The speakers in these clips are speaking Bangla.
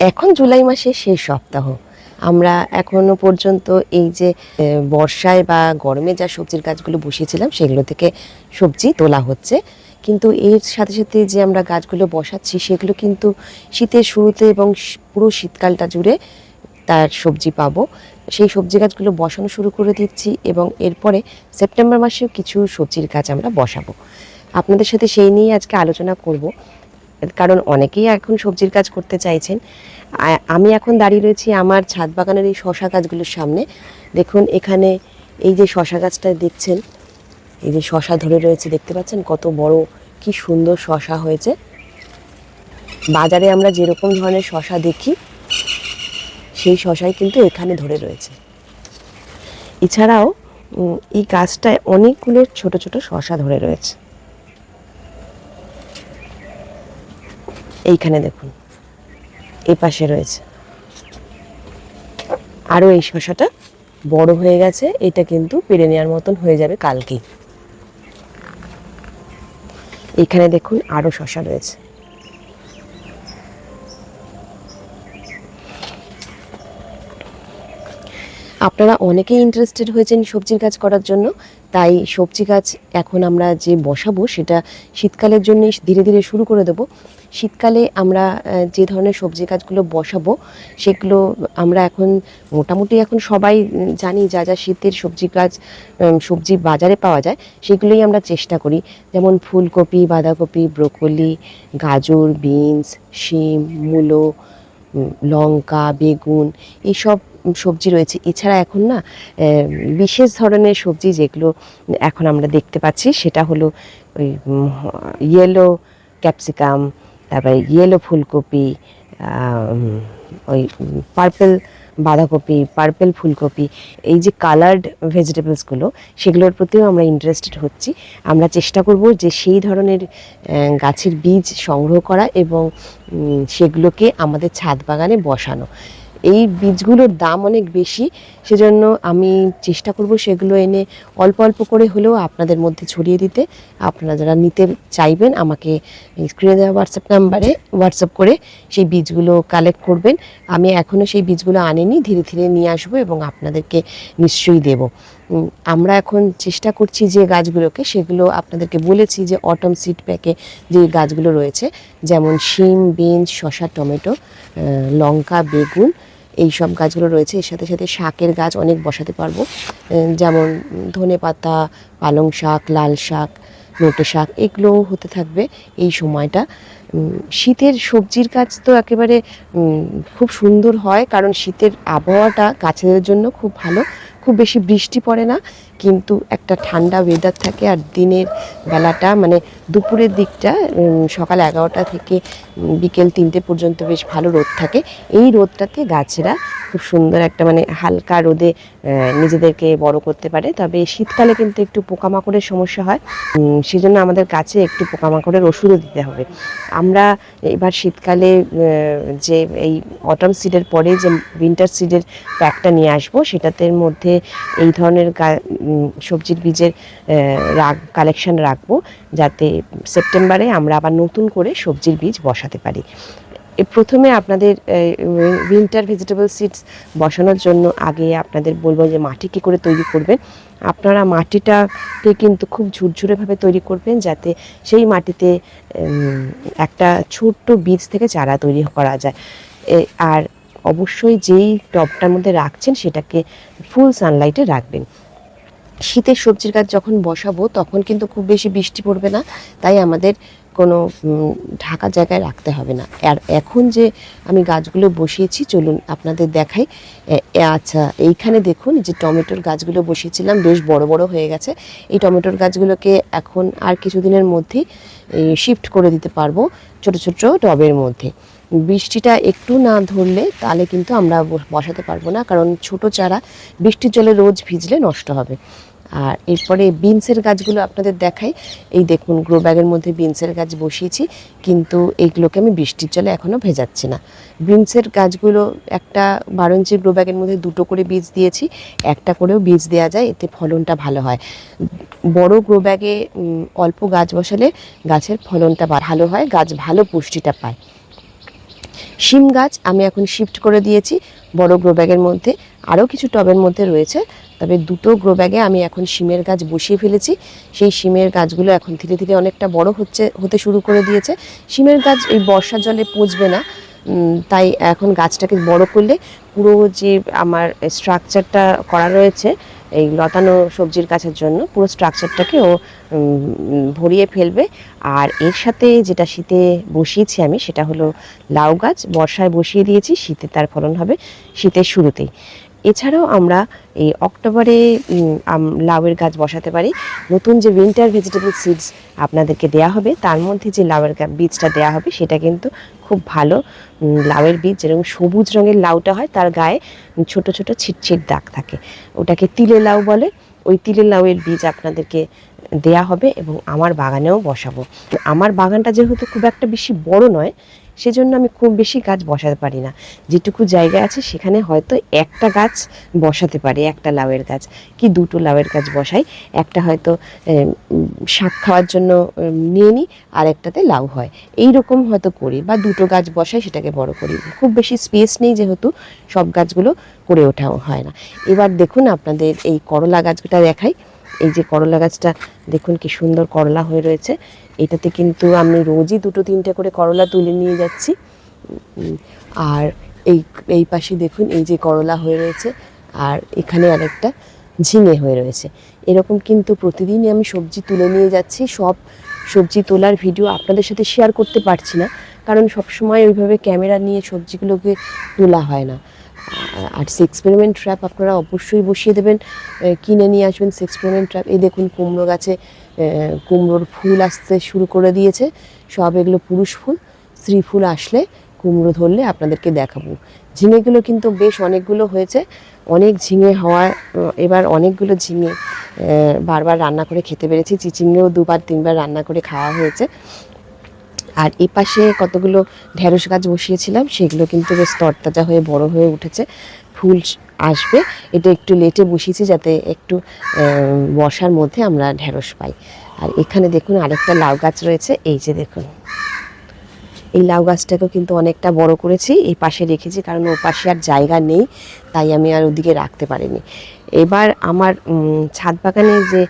এখন জুলাই মাসের শেষ সপ্তাহ। আমরা এখনও পর্যন্ত এই যে বর্ষায় বা গরমে যা সবজির গাছগুলো বসিয়েছিলাম, সেগুলো থেকে সবজি তোলা হচ্ছে। কিন্তু এর সাথে সাথে যে আমরা গাছগুলো বসাচ্ছি, সেগুলো কিন্তু শীতের শুরুতে এবং পুরো শীতকালটা জুড়ে তার সবজি পাবো। সেই সবজি গাছগুলো বসানো শুরু করে দিচ্ছি এবং এরপরে সেপ্টেম্বর মাসেও কিছু সবজির গাছ আমরা বসাবো। আপনাদের সাথে সেই নিয়ে আজকে আলোচনা করব। কারণ অনেকেই এখন সবজির কাজ করতে চাইছেন। আমি এখন দাঁড়িয়ে রয়েছি আমার ছাদ বাগানের এই শশা গাছগুলোর সামনে। দেখুন, এখানে এই যে শশা গাছটা দেখছেন, এই যে শশা ধরে রয়েছে, দেখতে পাচ্ছেন কত বড়, কি সুন্দর শশা হয়েছে। বাজারে আমরা যেরকম ধরনের শশা দেখি, সেই শশাই কিন্তু এখানে ধরে রয়েছে। এছাড়াও এই গাছটায় অনেকগুলো ছোট ছোট শশা ধরে রয়েছে। এইখানে দেখুন। এই পাশে রয়েছে। আরও এই শশাটা বড় হয়ে গেছে, এটা কিন্তু পেরে নেওয়ার মতন হয়ে যাবে কালকেই। এখানে দেখুন আরও শশা রয়েছে। আপনারা অনেকেই ইন্টারেস্টেড হয়েছেন সবজির গাছ করার জন্য, তাই সবজি গাছ এখন আমরা যে বসাবো সেটা শীতকালের জন্য ধীরে ধীরে শুরু করে দেবো। শীতকালে আমরা যে ধরনের সবজি গাছগুলো বসাবো, সেগুলো আমরা এখন মোটামুটি এখন সবাই জানি যা যা শীতের সবজি গাছ সবজি বাজারে পাওয়া যায়, সেগুলোই আমরা চেষ্টা করি। যেমন ফুলকপি, বাঁধাকপি, ব্রোকলি, গাজর, বিনস, শিম, মূলো লঙ্কা, বেগুন, এইসব সবজি রয়েছে। এছাড়া এখন না বিশেষ ধরনের সবজি যেগুলো এখন আমরা দেখতে পাচ্ছি, সেটা হলো ওই ইয়েলো ক্যাপসিকাম তারপরে ইয়েলো ফুলকপি ওই পার্পেল বাঁধাকপি পার্পেল ফুলকপি, এই যে কালার্ড ভেজিটেবলসগুলো সেগুলোর প্রতিও আমরা ইন্টারেস্টেড হচ্ছি। আমরা চেষ্টা করব যে সেই ধরনের গাছের বীজ সংগ্রহ করা এবং সেগুলোকে আমাদের ছাদ বাগানে বসানো। এই বীজগুলোর দাম অনেক বেশি, সেজন্য আমি চেষ্টা করব সেগুলো এনে অল্প অল্প করে হলেও আপনাদের মধ্যে ছড়িয়ে দিতে। আপনারা যারা নিতে চাইবেন, আমাকে স্ক্রিনে দেওয়া হোয়াটসঅ্যাপ নাম্বারে হোয়াটসঅ্যাপ করে সেই বীজগুলো কালেক্ট করবেন। আমি এখনও সেই বীজগুলো আনিনি, ধীরে ধীরে নিয়ে আসব এবং আপনাদেরকে নিশ্চয়ই দেব। আমরা এখন চেষ্টা করছি যে গাছগুলোকে, সেগুলো আপনাদেরকে বলেছি যে অটম সিড প্যাকে যে গাছগুলো রয়েছে, যেমন শিম, বিনস, শসা, টমেটো লঙ্কা, বেগুন এই সব গাছগুলো রয়েছে। এর সাথে সাথে শাকের গাছ অনেক বসাতে পারব। যেমন ধনে পাতা, পালং শাক, লাল শাক, নোটে শাক, এগুলোও হতে থাকবে এই সময়টা। শীতের সবজির গাছ তো একেবারে খুব সুন্দর হয়, কারণ শীতের আবহাওয়াটা গাছেদের জন্য খুব ভালো। খুব বেশি বৃষ্টি পড়ে না, কিন্তু একটা ঠান্ডা ওয়েদার থাকে আর দিনের বেলাটা মানে দুপুরের দিকটা সকাল এগারোটা থেকে বিকেল তিনটে পর্যন্ত বেশ ভালো রোদ থাকে। এই রোদটাতে গাছেরা খুব সুন্দর একটা মানে হালকা রোদে নিজেদেরকে বড় করতে পারে। তবে শীতকালে কিন্তু একটু পোকামাকড়ের সমস্যা হয়। সেজন্য আমাদের গাছে একটু পোকামাকড়ের ওষুধও দিতে হবে। আমরা এবার শীতকালে যে এই অটম সিডের পরে যে উইন্টার সিডের প্যাকটা নিয়ে আসব, সেটাতে মধ্যে এই ধরনের সবজির বীজের রাখ কালেকশন রাখব। যাতে সেপ্টেম্বরে আমরা আবার নতুন করে সবজির বীজ বসাতে পারি। প্রথমে আপনাদের উইন্টার ভেজিটেবল সিডস বসানোর জন্য আগে আপনাদের বলব যে মাটি কী করে তৈরি করবেন। আপনারা মাটিটাকে কিন্তু খুব ঝুরঝুরেভাবে তৈরি করবেন যাতে সেই মাটিতে একটা ছোট্ট বীজ থেকে চারা তৈরি করা যায়। আর অবশ্যই যেই টবটার মধ্যে রাখছেন সেটাকে ফুল সানলাইটে রাখবেন। শীতের সবজির গাছ যখন বসাবো তখন কিন্তু খুব বেশি বৃষ্টি পড়বে না। তাই আমাদের কোনো ঢাকা জায়গায় রাখতে হবে না। আর এখন যে আমি গাছগুলো বসিয়েছি, চলুন আপনাদের দেখাই। আচ্ছা এইখানে দেখুন যে টমেটোর গাছগুলো বসিয়েছিলাম, বেশ বড় বড় হয়ে গেছে। এই টমেটোর গাছগুলোকে এখন আর কিছুদিনের মধ্যেই শিফট করে দিতে পারব ছোট ছোট টবের মধ্যে। বৃষ্টিটা একটু না ধরলে তাহলে কিন্তু আমরা বসাতে পারব না, কারণ ছোট চারা বৃষ্টির জলে রোজ ভিজলে নষ্ট হবে। আর এরপরে বিনসের গাছগুলো আপনাদের দেখাই। এই দেখুন গ্রো ব্যাগের মধ্যে বিনসের গাছ বসিয়েছি, কিন্তু এইগুলোকে আমি বৃষ্টির জলে এখনও ভেজাচ্ছি না। বিনসের গাছগুলো একটা বারো ইঞ্চি গ্রো ব্যাগের মধ্যে দুটো করে বীজ দিয়েছি, একটা করেও বীজ দেওয়া যায়, এতে ফলনটা ভালো হয়। বড় গ্রো ব্যাগে অল্প গাছ বসালে গাছের ফলনটা ভালো হয়, গাছ ভালো পুষ্টিটা পায়। শিম গাছ আমি এখন শিফট করে দিয়েছি, বড় গ্রো ব্যাগের মধ্যে। আরও কিছু টবের মধ্যে রয়েছে তবে দুটো গ্রো ব্যাগে আমি এখন শিমের গাছ বসিয়ে ফেলেছি। সেই শিমের গাছগুলো এখন ধীরে ধীরে অনেকটা বড় হচ্ছে, হতে শুরু করে দিয়েছে। শিমের গাছ এই বর্ষার জলে পচবে না তাই এখন গাছটাকে বড় করলে পুরো যে আমার স্ট্রাকচারটা করা রয়েছে, এই লতানো সবজির গাছের জন্য পুরো স্ট্রাকচারটাকে ও ভরিয়ে ফেলবে। আর এর সাথে যেটা শীতে বসিয়েছি আমি, সেটা হলো লাউ গাছ। বর্ষায় বসিয়ে দিয়েছি, শীতে তার ফলন হবে শীতের শুরুতেই। এছাড়াও আমরা এই অক্টোবরে লাউয়ের গাছ বসাতে পারি। নতুন যে উইন্টার ভেজিটেবল সিডস আপনাদেরকে দেয়া হবে, তার মধ্যে যে লাউয়ের বীজটা দেয়া হবে, সেটা কিন্তু খুব ভালো লাউয়ের বীজ। যেরকম সবুজ রঙের লাউটা হয়, তার গায়ে ছোট ছোট ছিটছিট দাগ থাকে। ওটাকে তিলে লাউ বলে। ওই তিলে লাউয়ের বীজ আপনাদেরকে দেয়া হবে এবং আমার বাগানেও বসাবো। আমার বাগানটা যেহেতু খুব একটা বেশি বড় নয় সেজন্য আমি খুব বেশি গাছ বসাতে পারি না। যেটুকু জায়গা আছে সেখানে হয়তো একটা গাছ বসাতে পারি, একটা লাউয়ের গাছ। কি দুটো লাউয়ের গাছ বসাই? একটা হয়তো শাক খাওয়ার জন্য নিয়ে নিই আর একটাতে লাউ হয়। এই রকম হয়তো করি বা দুটো গাছ বসাই সেটাকে বড় করি। খুব বেশি স্পেস নেই যেহেতু সব গাছগুলো করে ওঠাও হয় না। এবার দেখুন আপনাদের এই করলা গাছটা দেখাই। এই যে করলা গাছটা, দেখুন কি সুন্দর করলা হয়ে রয়েছে। এটাতে কিন্তু আমি রোজই দুটো তিনটে করে করলা তুলে নিয়ে যাচ্ছি। আর এই এই পাশে দেখুন এই যে করলা হয়ে রয়েছে, আর এখানে আরেকটা ঝিঙে হয়ে রয়েছে। এরকম কিন্তু প্রতিদিনই আমি সবজি তুলে নিয়ে যাচ্ছি। সব সবজি তোলার ভিডিও আপনাদের সাথে শেয়ার করতে পারছি না, কারণ সবসময় ওইভাবে ক্যামেরা নিয়ে সবজিগুলোকে তোলা হয় না। আর এক্সপেরিমেন্ট ট্র্যাপ আপনারা অবশ্যই বসিয়ে দেবেন কিনে নিয়ে আসবেন এক্সপেরিমেন্ট ট্র্যাপ এই দেখুন কুমড়ো গাছে কুমড়োর ফুল আসতে শুরু করে দিয়েছে। সব এগুলো পুরুষ ফুল, স্ত্রী ফুল আসলে কুমড়ো ধরলে আপনাদেরকে দেখাবো। ঝিঙেগুলো কিন্তু বেশ অনেকগুলো হয়েছে, অনেক ঝিঙে হওয়ায় এবার অনেকগুলো ঝিঙে বারবার রান্না করে খেতে পেরেছি। চিচিঙ্গেও দুবার, তিনবার রান্না করে খাওয়া হয়েছে। আর এই পাশে কতগুলো ঢেঁড়স গাছ বসিয়েছিলাম, সেগুলো কিন্তু বেশ তরতাজা হয়ে বড় হয়ে উঠেছে। ফুল আসবে। এটা একটু লেটে বসিয়েছি যাতে একটু বর্ষার মধ্যে আমরা ঢেঁড়স পাই। আর এখানে দেখুন আরেকটা লাউ গাছ রয়েছে, এই যে দেখুন। এই লাউ গাছটাকেও কিন্তু অনেকটা বড় করেছি, এই পাশে রেখেছি, কারণ ও পাশে আর জায়গা নেই, তাই আমি আর ওদিকে রাখতে পারিনি। এবার আমার ছাদ বাগানে যে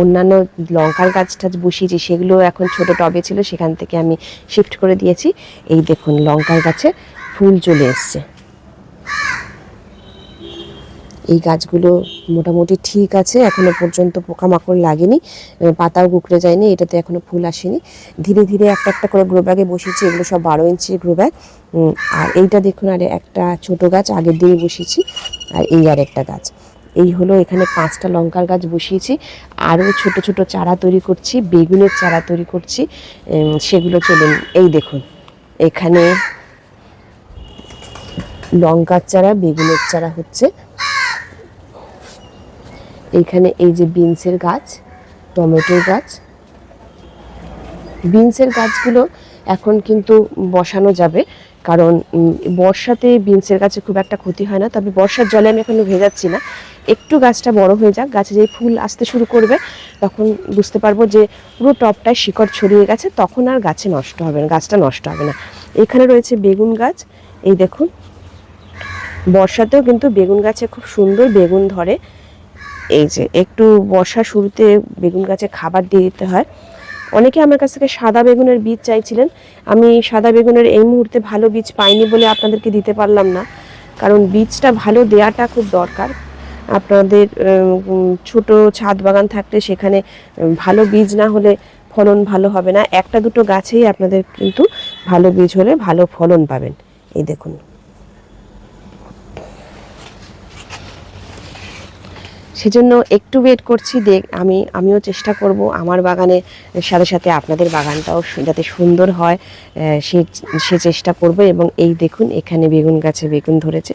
অন্যান্য লঙ্কার গাছ টাছ বসিয়েছি, সেগুলো এখন ছোট টবে ছিল, সেখান থেকে আমি শিফট করে দিয়েছি। এই দেখুন, লঙ্কার গাছে ফুল চলে এসছে। এই গাছগুলো মোটামুটি ঠিক আছে, এখনও পর্যন্ত পোকামাকড় লাগেনি পাতাও কুকড়ে যায়নি, এটাতে এখনও ফুল আসেনি। ধীরে ধীরে একটা একটা করে গ্রো ব্যাগে বসিয়েছি, এগুলো সব বারো ইঞ্চির গ্রো ব্যাগ আর এইটা দেখুন, আর একটা ছোট গাছ, আগের দিনে বসিয়েছি, আর এই আর একটা গাছ। এই হলো এখানে পাঁচটা লঙ্কার গাছ বসিয়েছি। আরও ছোট ছোট চারা তৈরি করছি, বেগুনের চারা তৈরি করছি। সেগুলো চলুন, এই দেখুন, এখানে লঙ্কার চারা, বেগুনের চারা হচ্ছে। এইখানে এই যে বিনসের গাছ, টমেটোর গাছ। বিনসের গাছগুলো এখন কিন্তু বসানো যাবে। কারণ বর্ষাতে বিনসের গাছে খুব একটা ক্ষতি হয় না, তবে বর্ষার জলে আমি এখনও ভেজাচ্ছি না। একটু গাছটা বড় হয়ে যাক, গাছে যেই ফুল আসতে শুরু করবে, তখন বুঝতে পারব যে পুরো টপটায় শিকড় ছড়িয়ে গেছে, তখন আর গাছে নষ্ট হবে না, গাছটা নষ্ট হবে না। এখানে রয়েছে বেগুন গাছ, এই দেখুন। বর্ষাতেও কিন্তু বেগুন গাছে খুব সুন্দর বেগুন ধরে। এই যে, একটু বর্ষা শুরুতে বেগুন গাছে খাবার দিয়ে দিতে হয়। অনেকে আমার কাছ থেকে সাদা বেগুনের বীজ চাইছিলেন। আমি সাদা বেগুনের এই মুহূর্তে ভালো বীজ পাইনি বলে আপনাদেরকে দিতে পারলাম না। কারণ বীজটা ভালো দেওয়াটা খুব দরকার। আপনাদের ছোট ছাদ বাগান থাকলে সেখানে ভালো বীজ না হলে ফলন ভালো হবে না। একটা দুটো গাছেই আপনাদের কিন্তু ভালো বীজ হলে ভালো ফলন পাবেন। এই দেখুন। সেজন্য একটু ওয়েট করছি, দেখ, আমি, আমিও চেষ্টা করব আমার বাগানের সাথে সাথে আপনাদের বাগানটাও যাতে সুন্দর হয় সে সে চেষ্টা করব এবং এই দেখুন, এখানে বেগুন গাছে বেগুন ধরেছে,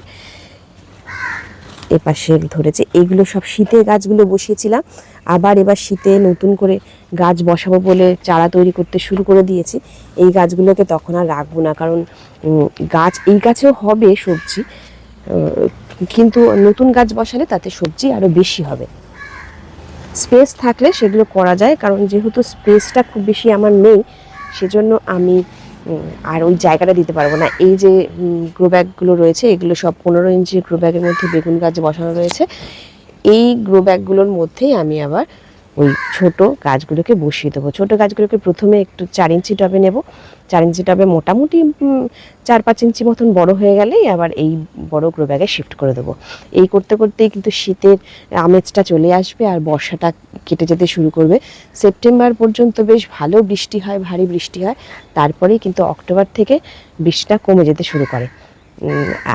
এপাশে ধরেছে এইগুলো সব শীতে গাছগুলো বসিয়েছিলাম, আবার এবার শীতে নতুন করে গাছ বসাবো বলে চারা তৈরি করতে শুরু করে দিয়েছি, এই গাছগুলোকে তখন আর রাখব না, কারণ গাছ, এই গাছেও হবে সবজি কিন্তু নতুন গাছ বসালে তাতে সবজি আরও বেশি হবে। স্পেস থাকলে সেগুলো করা যায়, কারণ যেহেতু স্পেসটা খুব বেশি আমার নেই, সেজন্য আমি আর ওই জায়গাটা দিতে পারব না। এই যে গ্রো ব্যাগগুলো রয়েছে, এগুলো সব পনেরো ইঞ্চি গ্রো ব্যাগের মধ্যে বেগুন গাছ বসানো রয়েছে। এই গ্রো ব্যাগগুলোর মধ্যেই আমি আবার ওই ছোট গাছগুলোকে বসিয়ে দেবো। ছোটো গাছগুলোকে প্রথমে একটু চার ইঞ্চি টবে নেব। চার ইঞ্চি টবে মোটামুটি চার পাঁচ ইঞ্চি মতন বড় হয়ে গেলেই আবার এই বড় গ্রো ব্যাগে শিফট করে দেবো। এই করতে করতেই কিন্তু শীতের আমেজটা চলে আসবে আর বর্ষাটা কেটে যেতে শুরু করবে। সেপ্টেম্বর পর্যন্ত বেশ ভালো বৃষ্টি হয়, ভারী বৃষ্টি হয়। তারপরেই কিন্তু অক্টোবর থেকে বৃষ্টিটা কমে যেতে শুরু করে।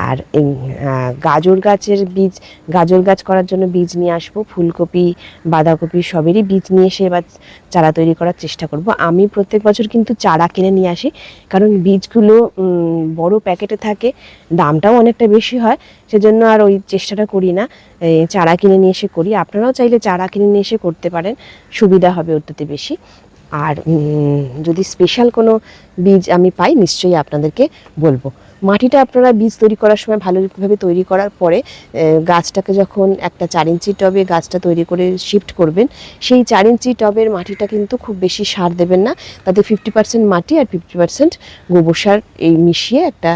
আর এই গাজর গাছের বীজ, গাজর গাছ করার জন্য বীজ নিয়ে আসব, ফুলকপি, বাঁধাকপি সবেরই বীজ নিয়ে এসে এবার চারা তৈরি করার চেষ্টা করব। আমি প্রত্যেক বছর কিন্তু চারা কিনে নিয়ে আসি, কারণ বীজগুলো বড় প্যাকেটে থাকে, দামটাও অনেকটা বেশি হয়, সেজন্য আর ওই চেষ্টাটা করি না চারা কিনে নিয়ে এসে করি। আপনারাও চাইলে চারা কিনে নিয়ে এসে করতে পারেন, সুবিধা হবে ওটাতে বেশি। আর যদি স্পেশাল কোনো বীজ আমি পাই, নিশ্চয়ই আপনাদেরকে বলব। মাটিটা আপনারা বীজ তৈরি করার সময় ভালোভাবে তৈরি করার পরে গাছটাকে যখন একটা চার ইঞ্চি টবে গাছটা তৈরি করে শিফট করবেন, সেই চার ইঞ্চি টবের মাটিটা কিন্তু খুব বেশি সার দেবেন না। তাতে ফিফটি পার্সেন্ট মাটি আর ফিফটি পার্সেন্ট গোবর সার এই মিশিয়ে একটা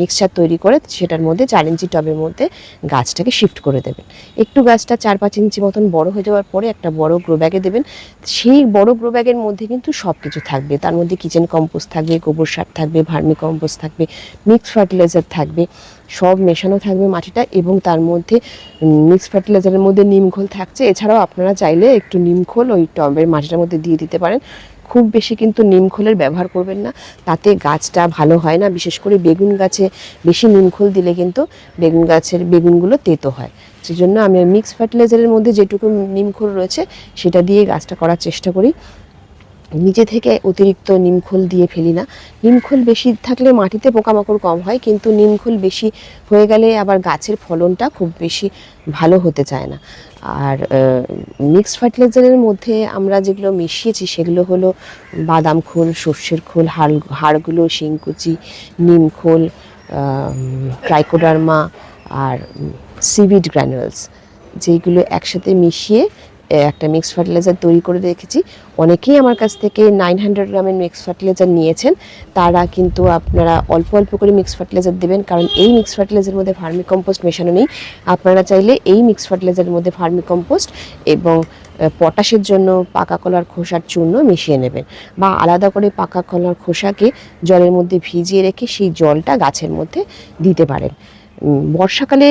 মিক্সচার তৈরি করে সেটার মধ্যে চার ইঞ্চি টবের মধ্যে গাছটাকে শিফট করে দেবেন। একটু গাছটা চার পাঁচ ইঞ্চি মতন বড় হয়ে যাওয়ার পরে একটা বড় গ্রো ব্যাগে দেবেন। সেই বড় গ্রো ব্যাগের মধ্যে কিন্তু সব কিছু থাকবে। তার মধ্যে কিচেন কম্পোস্ট থাকবে, গোবর সার থাকবে, ভার্মি কম্পোস্ট থাকবে মিক্স ফার্টিলাইজার থাকবে, সব মেশানো থাকবে মাটিটা এবং তার মধ্যে মিক্স ফার্টিলাইজারের মধ্যে নিমখোল থাকছে। এছাড়াও আপনারা চাইলে একটু নিমখোল ওই টবের মাটিটার মধ্যে দিয়ে দিতে পারেন। খুব বেশি কিন্তু নিমখোলের ব্যবহার করবেন না। তাতে গাছটা ভালো হয় না। বিশেষ করে বেগুন গাছে বেশি নিমখোল দিলে কিন্তু বেগুন গাছের বেগুনগুলো তেতো হয়। সেই জন্য আমি মিক্স ফার্টিলাইজারের মধ্যে যেটুকু নিমখোল রয়েছে, সেটা দিয়ে গাছটা করার চেষ্টা করি। নিচে থেকে অতিরিক্ত নিমখোল দিয়ে ফেলি না। নিমখোল বেশি থাকলে মাটিতে পোকামাকড় কম হয়, কিন্তু নিমখোল বেশি হয়ে গেলে আবার গাছের ফলনটা খুব বেশি ভালো হতে চায় না। আর মিক্স ফার্টিলাইজারের মধ্যে আমরা যেগুলো মিশিয়েছি সেগুলো হলো বাদাম খোল, সর্ষের খোল, হাড়, হাড়গুলো, শিংকুচি, নিমখোল ট্রাইকোডার্মা আর সিভিড গ্র্যানুয়ালস যেগুলো একসাথে মিশিয়ে একটা মিক্স ফার্টিলাইজার তৈরি করে রেখেছি। অনেকেই আমার কাছ থেকে নাইন হান্ড্রেড গ্রামের মিক্স ফার্টিলাইজার নিয়েছেন। তারা কিন্তু আপনারা অল্প অল্প করে মিক্স ফার্টিলাইজার দেবেন, কারণ এই মিক্স ফার্টিলাইজারের মধ্যে ভার্মি কম্পোস্ট মেশানো নেই। আপনারা চাইলে এই মিক্স ফার্টিলাইজারের মধ্যে ভার্মি কম্পোস্ট এবং পটাশের জন্য পাকা কলার খোসার চূর্ণ মিশিয়ে নেবেন বা আলাদা করে পাকা কলার খোসাকে জলের মধ্যে ভিজিয়ে রেখে সেই জলটা গাছের মধ্যে দিতে পারেন। বর্ষাকালে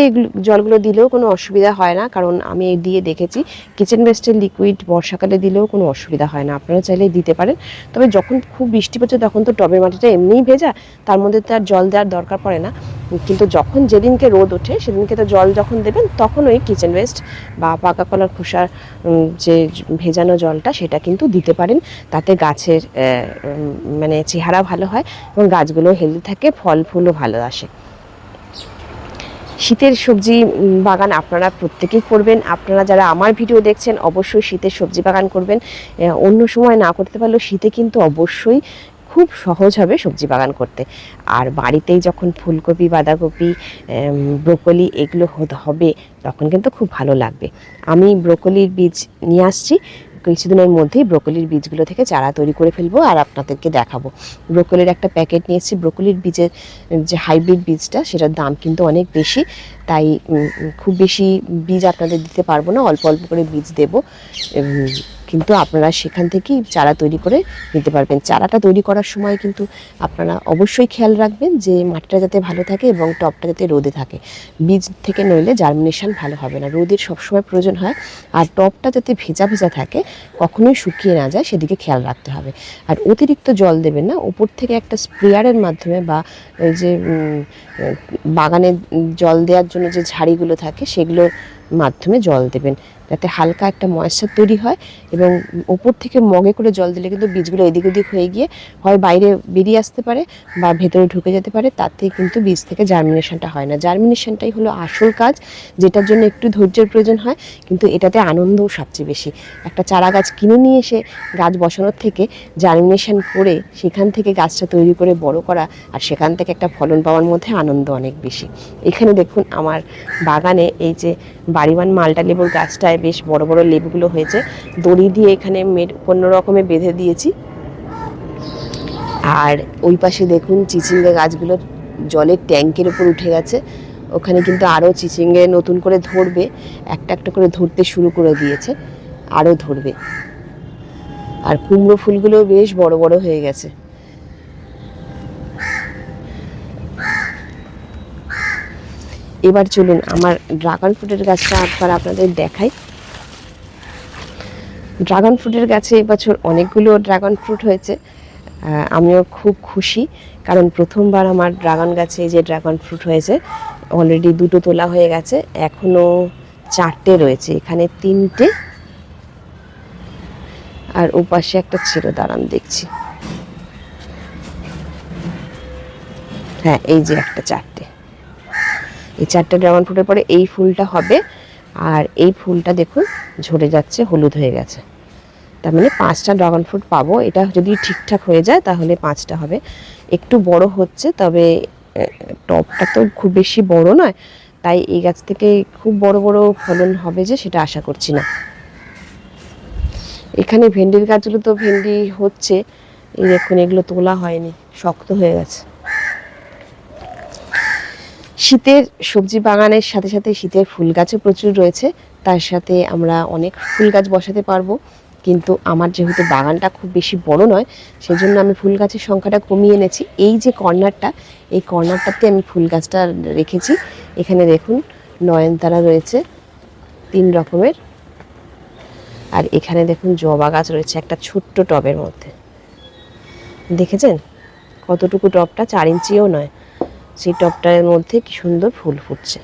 জলগুলো দিলেও কোনো অসুবিধা হয় না, কারণ আমি দিয়ে দেখেছি কিচেন ওয়েস্টের লিকুইড বর্ষাকালে দিলেও কোনো অসুবিধা হয় না, আপনারা চাইলে দিতে পারেন। তবে যখন খুব বৃষ্টি পড়ছে তখন তো টবের মাটিটা এমনিই ভেজা, তার মধ্যে তো আর জল দেওয়ার দরকার পড়ে না। কিন্তু যখন যেদিনকে রোদ ওঠে সেদিনকে তো জল যখন দেবেন তখন ওই কিচেন ওয়েস্ট বা পাকা কলার খোসার যে ভেজানো জলটা সেটা কিন্তু দিতে পারেন। তাতে গাছের মানে চেহারা ভালো হয় এবং গাছগুলো হেলদি থাকে ফল ফুলও ভালো আসে। শীতের সবজি বাগান আপনারা প্রত্যেকেই করবেন। আপনারা যারা আমার ভিডিও দেখছেন, অবশ্যই শীতের সবজি বাগান করবেন। অন্য সময় না করতে পারলেও শীতে কিন্তু অবশ্যই খুব সহজ হবে সবজি বাগান করতে। আর বাড়িতেই যখন ফুলকপি, বাঁধাকপি ব্রোকলি এগুলো হবে, তখন কিন্তু খুব ভালো লাগবে। আমি ব্রোকলির বীজ নিয়ে আসছি। কিছুদিনের মধ্যেই ব্রোকলির বীজগুলো থেকে চারা তৈরি করে ফেলব আর আপনাদেরকে দেখাবো। ব্রোকলির একটা প্যাকেট নিয়ে এসেছি ব্রোকলির বীজের, যে হাইব্রিড বীজটা, সেটার দাম কিন্তু অনেক বেশি। তাই খুব বেশি বীজ আপনাদের দিতে পারব না। অল্প অল্প করে বীজ দেব। কিন্তু আপনারা সেখান থেকেই চারা তৈরি করে নিতে পারবেন। চারাটা তৈরি করার সময় কিন্তু আপনারা অবশ্যই খেয়াল রাখবেন যে মাটিটা যাতে ভালো থাকে এবং টবটা যাতে রোদে থাকে। বীজ থেকে নইলে জার্মিনেশান ভালো হবে না। রোদের সবসময় প্রয়োজন হয়। আর টবটা যাতে ভেজা ভেজা থাকে, কখনোই শুকিয়ে না যায়, সেদিকে খেয়াল রাখতে হবে। আর অতিরিক্ত জল দেবেন না। উপর থেকে একটা স্প্রেয়ারের মাধ্যমে বা ওই যে বাগানে জল দেওয়ার জন্য যে ঝাড়িগুলো থাকে সেগুলোর মাধ্যমে জল দেবেন। যাতে হালকা একটা ময়েশ্চার তৈরি হয় এবং ওপর থেকে মগে করে জল দিলে কিন্তু বীজগুলো এদিক ওদিক হয়ে গিয়ে হয় বাইরে বেরিয়ে আসতে পারে বা ভেতরে ঢুকে যেতে পারে তাতে কিন্তু বীজ থেকে জার্মিনেশনটা হয় না। জার্মিনেশনটাই হলো আসল কাজ, যেটার জন্য একটু ধৈর্যের প্রয়োজন হয়, কিন্তু এটাতে আনন্দও সবচেয়ে বেশি। একটা চারা গাছ কিনে নিয়ে এসে গাছ বসানোর থেকে জার্মিনেশন করে সেখান থেকে গাছটা তৈরি করে বড় করা আর সেখান থেকে একটা ফলন পাওয়ার মধ্যে আনন্দ অনেক বেশি। এখানে দেখুন আমার বাগানে এই যে বাড়িওয়ান মালটা লেবুর গাছটায় বেশ বড় বড় লেবুগুলো হয়েছে। দড়ি দিয়ে এখানে কোনো রকমে বেঁধে দিয়েছি। আর ওই পাশে দেখুন চিচিঙ্গা গাছগুলো জলের ট্যাঙ্কের উপর উঠে গেছে। ওখানে কিন্তু আরও চিচিঙ্গে নতুন করে ধরবে, একটা একটা করে ধরতে শুরু করে দিয়েছে, আরও ধরবে। আর কুমড়ো ফুলগুলো বেশ বড় বড় হয়ে গেছে। এবার চলুন আমার ড্রাগন ফ্রুটের গাছটা একবার আপনাদের দেখাই। ড্রাগন ফ্রুটের গাছে এবছর অনেকগুলো ড্রাগন ফ্রুট হয়েছে। আমিও খুব খুশি, কারণ প্রথমবার আমার ড্রাগন গাছে যে ড্রাগন ফ্রুট হয়েছে অলরেডি দুটো তোলা হয়ে গেছে এখনও চারটে রয়েছে, এখানে তিনটে। আর ওপাশে একটা ছিল দাঁড়ান দেখছি। হ্যাঁ এই যে একটা চারটে। এই চারটে ড্রাগন ফ্রুটের পরে এই ফুলটা হবে। আর এই ফুলটা দেখুন, ঝরে যাচ্ছে, হলুদ হয়ে গেছে। তার মানে পাঁচটা ড্রাগন ফ্রুট পাবো। এটা যদি ঠিকঠাক হয়ে যায়, তাহলে পাঁচটা হবে। একটু বড় হচ্ছে, তবে টবটা তো খুব বেশি বড় নয়। তাই এই গাছ থেকে খুব বড় বড় ফলন হবে যে, সেটা আশা করছি না। এখানে ভেন্ডির গাছগুলো তো ভেন্ডি হচ্ছে। এই দেখুন, এগুলো তোলা হয়নি, শক্ত হয়ে গেছে। শীতের সবজি বাগানের সাথে সাথে শীতের ফুল গাছও প্রচুর রয়েছে। তার সাথে আমরা অনেক ফুল গাছ বসাতে পারব। কিন্তু আমার যেহেতু বাগানটা খুব বেশি বড় নয়, সেজন্য আমি ফুল গাছের সংখ্যাটা কমিয়ে এনেছি। এই যে কর্নারটা, এই কর্নারটাতে আমি ফুল গাছটা রেখেছি। এখানে দেখুন, নয়নতারা রয়েছে, তিন রকমের। আর এখানে দেখুন, জবা গাছ রয়েছে, একটা ছোট্ট টবের মধ্যে। দেখেছেন? কতটুকু টবটা? চার ইঞ্চিও নয়। সেই টবটার মধ্যে কি সুন্দর ফুল ফুটছে।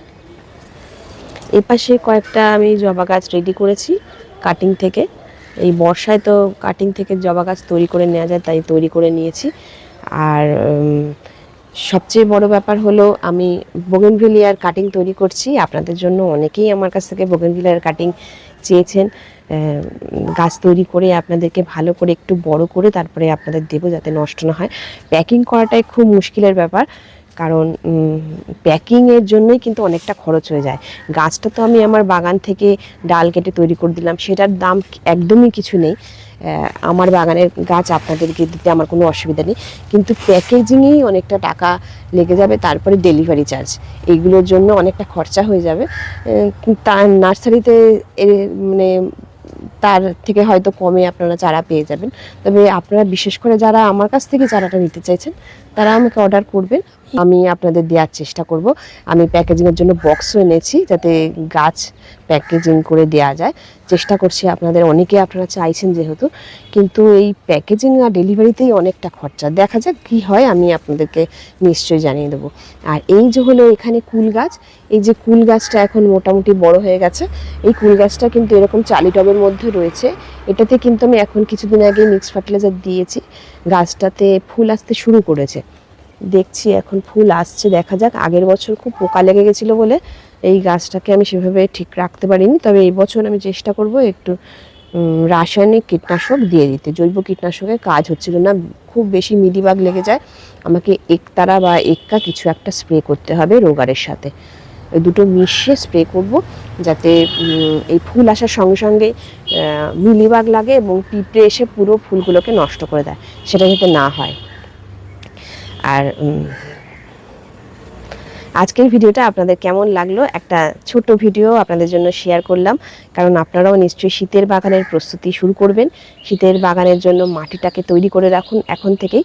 এই পাশে কয়েকটা আমি জবা গাছ রেডি করেছি কাটিং থেকে। এই বর্ষায় তো কাটিং থেকে জবা গাছ তৈরি করে নেওয়া যায়, তাই তৈরি করে নিয়েছি। আর সবচেয়ে বড় ব্যাপার হলো আমি বোগেনভিলিয়ার কাটিং তৈরি করছি। আপনাদের জন্য অনেকেই আমার কাছ থেকে বোগেনভিলিয়ার কাটিং চেয়েছেন। গাছ তৈরি করে আপনাদেরকে ভালো করে একটু বড় করে তারপরে আপনাদের দেবো যাতে নষ্ট না হয়। প্যাকিং করাটাই খুব মুশকিলের ব্যাপার। কারণ প্যাকিংয়ের জন্যই কিন্তু অনেকটা খরচ হয়ে যায়। গাছটা তো আমি আমার বাগান থেকে ডাল কেটে তৈরি করে দিলাম, সেটার দাম একদমই কিছু নেই। আমার বাগানের গাছ আপনাদেরকে দিতে আমার কোনো অসুবিধা নেই। কিন্তু প্যাকেজিংয়েই অনেকটা টাকা লেগে যাবে, তারপরে ডেলিভারি চার্জ এইগুলোর জন্য অনেকটা খরচা হয়ে যাবে। তার নার্সারিতে মানে তার থেকে হয়তো কমে আপনারা চারা পেয়ে যাবেন। তবে আপনারা বিশেষ করে যারা আমার কাছ থেকে চারাটা নিতে চাইছেন তারা আমাকে অর্ডার করবেন আমি আপনাদের দেওয়ার চেষ্টা করব। আমি প্যাকেজিংয়ের জন্য বক্সও এনেছি যাতে গাছ প্যাকেজিং করে দেওয়া যায়। চেষ্টা করছি আপনাদের, অনেকে আপনারা চাইছেন যেহেতু, কিন্তু এই প্যাকেজিং আর ডেলিভারিতেই অনেকটা খরচা। দেখা যাক কী হয়, আমি আপনাদেরকে নিশ্চয়ই জানিয়ে দেবো। আর এই যে হলো এখানে কুল গাছ, এই যে কুল গাছটা এখন মোটামুটি বড় হয়ে গেছে। এই কুল গাছটা কিন্তু এরকম চালি টবের মধ্যে রয়েছে। এটাতে কিন্তু আমি এখন কিছুদিন আগে মিক্স ফার্টিলাইজার দিয়েছি। গাছটাতে ফুল আসতে শুরু করেছে। দেখছি, এখন ফুল আসছে, দেখা যাক। আগের বছর খুব পোকা লেগে গেছিল বলে এই গাছটাকে আমি সেভাবে ঠিক রাখতে পারিনি। তবে এই বছর আমি চেষ্টা করব একটু রাসায়নিক কীটনাশক দিয়ে দিতে। জৈব কীটনাশকের কাজ হচ্ছিল না। খুব বেশি মিলিবাগ লেগে যায়। আমাকে একতারা বা এক্কা কিছু একটা স্প্রে করতে হবে রোগারের সাথে। ওই দুটো মিশিয়ে স্প্রে করব যাতে এই ফুল আসার সঙ্গে সঙ্গে মিলিবাগ লাগে এবং পিঁপড়ে এসে পুরো ফুলগুলোকে নষ্ট করে দেয়। সেটা যাতে না হয়। আর আজকের ভিডিওটা আপনাদের কেমন লাগল? একটা ছোট ভিডিও আপনাদের জন্য শেয়ার করলাম। কারণ আপনারাও নিশ্চয়ই শীতের বাগানের প্রস্তুতি শুরু করবেন। শীতের বাগানের জন্য মাটিটাকে তৈরি করে রাখুন এখন থেকেই।